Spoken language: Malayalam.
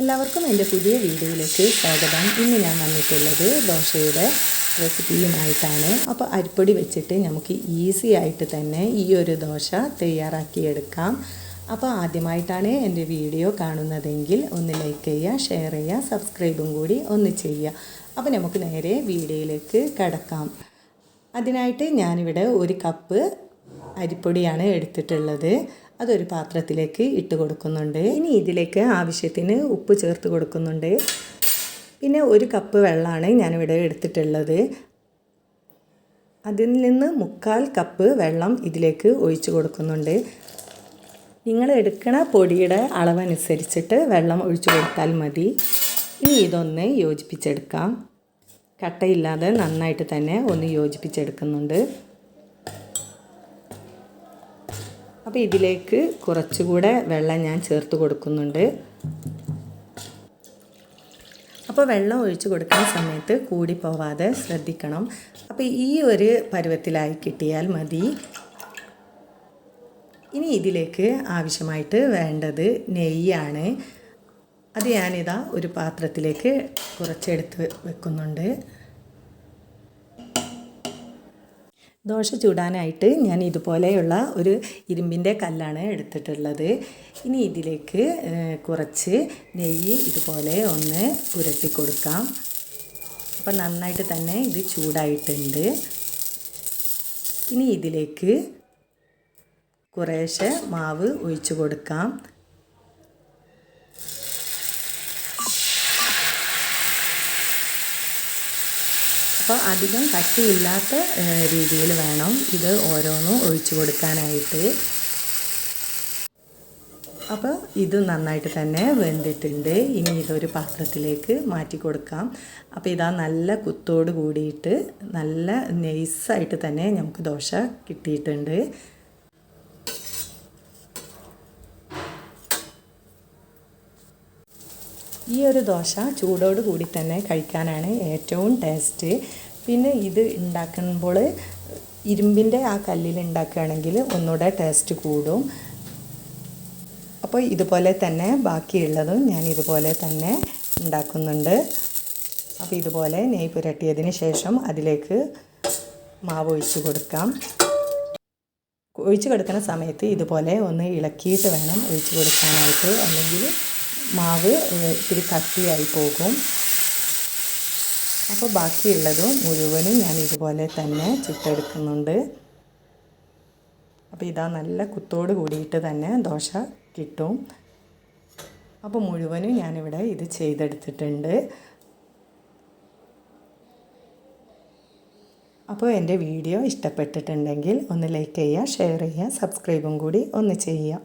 എല്ലാവർക്കും എന്റെ പുതിയ വീഡിയോയിലേക്ക് സ്വാഗതം. ഇന്ന് ഞാൻ വന്നിട്ടുള്ളത് ദോശയുടെ റെസിപ്പിയുമായിട്ടാണ്. അപ്പോൾ അരിപ്പൊടി വെച്ചിട്ട് നമുക്ക് ഈസി ആയിട്ട് തന്നെ ഈ ഒരു ദോശ തയ്യാറാക്കിയെടുക്കാം. അപ്പോൾ ആദ്യമായിട്ടാണ് എന്റെ വീഡിയോ കാണുന്നതെങ്കിൽ ഒന്ന് ലൈക്ക് ചെയ്യുക ഷെയർ ചെയ്യുക സബ്സ്ക്രൈബും കൂടി ഒന്ന് ചെയ്യുക. അപ്പോൾ നമുക്ക് നേരെ വീഡിയോയിലേക്ക് കടക്കാം. അതിനായിട്ട് ഞാനിവിടെ ഒരു കപ്പ് അരിപ്പൊടിയാണ് എടുത്തിട്ടുള്ളത്. അതൊരു പാത്രത്തിലേക്ക് ഇട്ട് കൊടുക്കുന്നുണ്ട്. ഇനി ഇതിലേക്ക് ആവശ്യത്തിന് ഉപ്പ് ചേർത്ത് കൊടുക്കുന്നുണ്ട്. പിന്നെ ഒരു കപ്പ് വെള്ളമാണ് ഞാനിവിടെ എടുത്തിട്ടുള്ളത്. അതിൽ നിന്ന് മുക്കാൽ കപ്പ് വെള്ളം ഇതിലേക്ക് ഒഴിച്ചു കൊടുക്കുന്നുണ്ട്. നിങ്ങൾ എടുക്കുന്ന പൊടിയുടെ അളവനുസരിച്ചിട്ട് വെള്ളം ഒഴിച്ചു കൊടുത്താൽ മതി. ഇനി ഇതൊന്ന് യോജിപ്പിച്ചെടുക്കാം. കട്ടയില്ലാതെ നന്നായിട്ട് തന്നെ ഒന്ന് യോജിപ്പിച്ചെടുക്കുന്നുണ്ട്. അപ്പോൾ ഇതിലേക്ക് കുറച്ചുകൂടെ വെള്ളം ഞാൻ ചേർത്ത് കൊടുക്കുന്നുണ്ട്. അപ്പോൾ വെള്ളം ഒഴിച്ച് കൊടുക്കുന്ന സമയത്ത് കൂടി പോവാതെ ശ്രദ്ധിക്കണം. അപ്പോൾ ഈ ഒരു പരുവത്തിലായി കിട്ടിയാൽ മതി. ഇനി ഇതിലേക്ക് ആവശ്യമായിട്ട് വേണ്ടത് നെയ്യാണ്. അത് ഞാനിതാ ഒരു പാത്രത്തിലേക്ക് കുറച്ചെടുത്ത് വെക്കുന്നുണ്ട്. ദോശ ചൂടാനായിട്ട് ഞാൻ ഇതുപോലെയുള്ള ഒരു ഇരുമ്പിന്റെ കല്ലാണ് എടുത്തിട്ടുള്ളത്. ഇനി ഇതിലേക്ക് കുറച്ച് നെയ്യ് ഇതുപോലെ ഒന്ന് പുരട്ടി കൊടുക്കാം. അപ്പോൾ നന്നായിട്ട് തന്നെ ഇത് ചൂടായിട്ടുണ്ട്. ഇനി ഇതിലേക്ക് കുറേശ്ശെ മാവ് ഒഴിച്ചു കൊടുക്കാം. അപ്പോൾ അധികം കട്ടിയില്ലാത്ത രീതിയിൽ വേണം ഇത് ഓരോന്നും ഒഴിച്ചു കൊടുക്കാനായിട്ട്. അപ്പോൾ ഇത് നന്നായിട്ട് തന്നെ വെന്തിട്ടുണ്ട്. ഇനി ഇതൊരു പാത്രത്തിലേക്ക് മാറ്റി കൊടുക്കാം. അപ്പോൾ ഇതാ നല്ല കുത്തോട് കൂടിയിട്ട് നല്ല നെയ്സായിട്ട് തന്നെ നമുക്ക് ദോശ കിട്ടിയിട്ടുണ്ട്. ഈ ഒരു ദോശ ചൂടോട് കൂടി തന്നെ കഴിക്കാനാണ് ഏറ്റവും ടേസ്റ്റ്. പിന്നെ ഇത് ഉണ്ടാക്കുമ്പോൾ ഇരുമ്പിന്റെ ആ കല്ലിൽ ഉണ്ടാക്കുകയാണെങ്കിൽ ഒന്നുകൂടെ ടേസ്റ്റ് കൂടും. അപ്പോൾ ഇതുപോലെ തന്നെ ബാക്കിയുള്ളതും ഞാൻ ഇതുപോലെ തന്നെ ഉണ്ടാക്കുന്നുണ്ട് അപ്പോൾ ഇതുപോലെ നെയ് പുരട്ടിയതിന് ശേഷം അതിലേക്ക് മാവ് ഒഴിച്ച് കൊടുക്കാം. ഒഴിച്ച് കൊടുക്കുന്ന സമയത്ത് ഇതുപോലെ ഒന്ന് ഇളക്കിയിട്ട് വേണം ഒഴിച്ച് കൊടുക്കാനായിട്ട്. അല്ലെങ്കിൽ മാവ് ഇത്തിരി കട്ടിയായി പോകും. അപ്പോൾ ബാക്കിയുള്ളതും മുഴുവനും ഞാൻ ഇതുപോലെ തന്നെ ചുട്ടെടുക്കുന്നുണ്ട്. അപ്പോൾ ഇതാ നല്ല കുത്തോട് കൂടിയിട്ട് തന്നെ ദോശ കിട്ടും. അപ്പോൾ മുഴുവനും ഞാനിവിടെ ഇത് ചെയ്തെടുത്തിട്ടുണ്ട്. അപ്പോൾ എന്റെ വീഡിയോ ഇഷ്ടപ്പെട്ടിട്ടുണ്ടെങ്കിൽ ഒന്ന് ലൈക്ക് ചെയ്യുക ഷെയർ ചെയ്യുക സബ്സ്ക്രൈബും കൂടി ഒന്ന് ചെയ്യുക.